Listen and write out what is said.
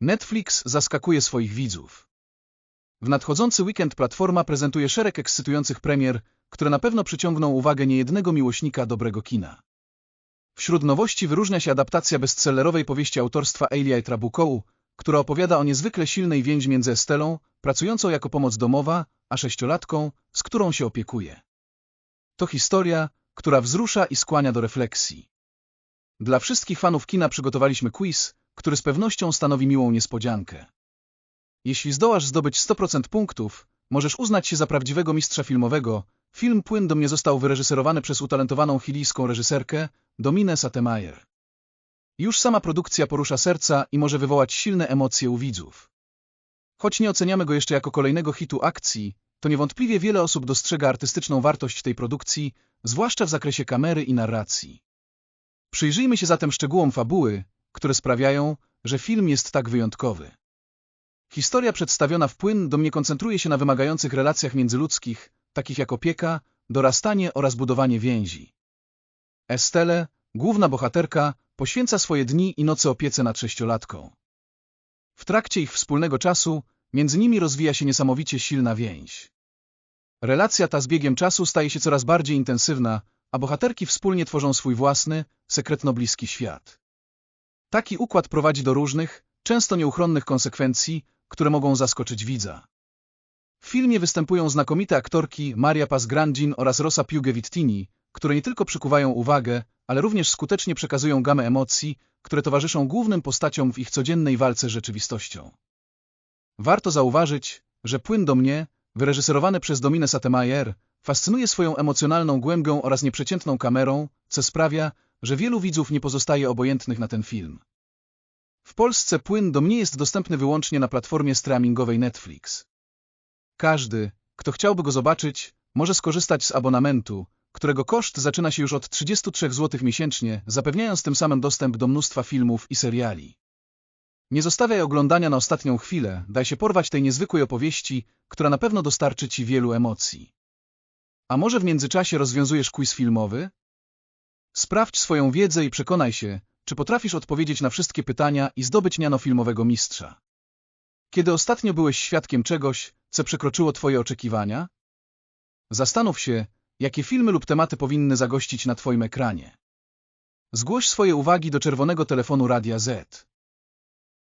Netflix zaskakuje swoich widzów. W nadchodzący weekend platforma prezentuje szereg ekscytujących premier, które na pewno przyciągną uwagę niejednego miłośnika dobrego kina. Wśród nowości wyróżnia się adaptacja bestsellerowej powieści autorstwa Elia Trabukołu, która opowiada o niezwykle silnej więzi między Estelą, pracującą jako pomoc domowa, a sześciolatką, z którą się opiekuje. To historia, która wzrusza i skłania do refleksji. Dla wszystkich fanów kina przygotowaliśmy quiz, który z pewnością stanowi miłą niespodziankę. Jeśli zdołasz zdobyć 100% punktów, możesz uznać się za prawdziwego mistrza filmowego. Film Płyn do mnie został wyreżyserowany przez utalentowaną chilijską reżyserkę Dominę Satemajer. Już sama produkcja porusza serca i może wywołać silne emocje u widzów. Choć nie oceniamy go jeszcze jako kolejnego hitu akcji, to niewątpliwie wiele osób dostrzega artystyczną wartość tej produkcji, zwłaszcza w zakresie kamery i narracji. Przyjrzyjmy się zatem szczegółom fabuły, które sprawiają, że film jest tak wyjątkowy. Historia przedstawiona w płyn do mnie koncentruje się na wymagających relacjach międzyludzkich, takich jak opieka, dorastanie oraz budowanie więzi. Estelle, główna bohaterka, poświęca swoje dni i noce opiece nad sześciolatką. W trakcie ich wspólnego czasu między nimi rozwija się niesamowicie silna więź. Relacja ta z biegiem czasu staje się coraz bardziej intensywna, a bohaterki wspólnie tworzą swój własny, sekretno-bliski świat. Taki układ prowadzi do różnych, często nieuchronnych konsekwencji, które mogą zaskoczyć widza. W filmie występują znakomite aktorki Maria Paz-Grandin oraz Rosa Piuge-Vittini, które nie tylko przykuwają uwagę, ale również skutecznie przekazują gamę emocji, które towarzyszą głównym postaciom w ich codziennej walce z rzeczywistością. Warto zauważyć, że Płyn do mnie, wyreżyserowany przez Dominę Satemajer, fascynuje swoją emocjonalną głębią oraz nieprzeciętną kamerą, co sprawia, że wielu widzów nie pozostaje obojętnych na ten film. W Polsce Płyn do mnie jest dostępny wyłącznie na platformie streamingowej Netflix. Każdy, kto chciałby go zobaczyć, może skorzystać z abonamentu, którego koszt zaczyna się już od 33 zł miesięcznie, zapewniając tym samym dostęp do mnóstwa filmów i seriali. Nie zostawiaj oglądania na ostatnią chwilę, daj się porwać tej niezwykłej opowieści, która na pewno dostarczy Ci wielu emocji. A może w międzyczasie rozwiązujesz quiz filmowy? Sprawdź swoją wiedzę i przekonaj się, czy potrafisz odpowiedzieć na wszystkie pytania i zdobyć miano filmowego mistrza. Kiedy ostatnio byłeś świadkiem czegoś, co przekroczyło Twoje oczekiwania? Zastanów się, jakie filmy lub tematy powinny zagościć na Twoim ekranie. Zgłoś swoje uwagi do czerwonego telefonu Radia Z.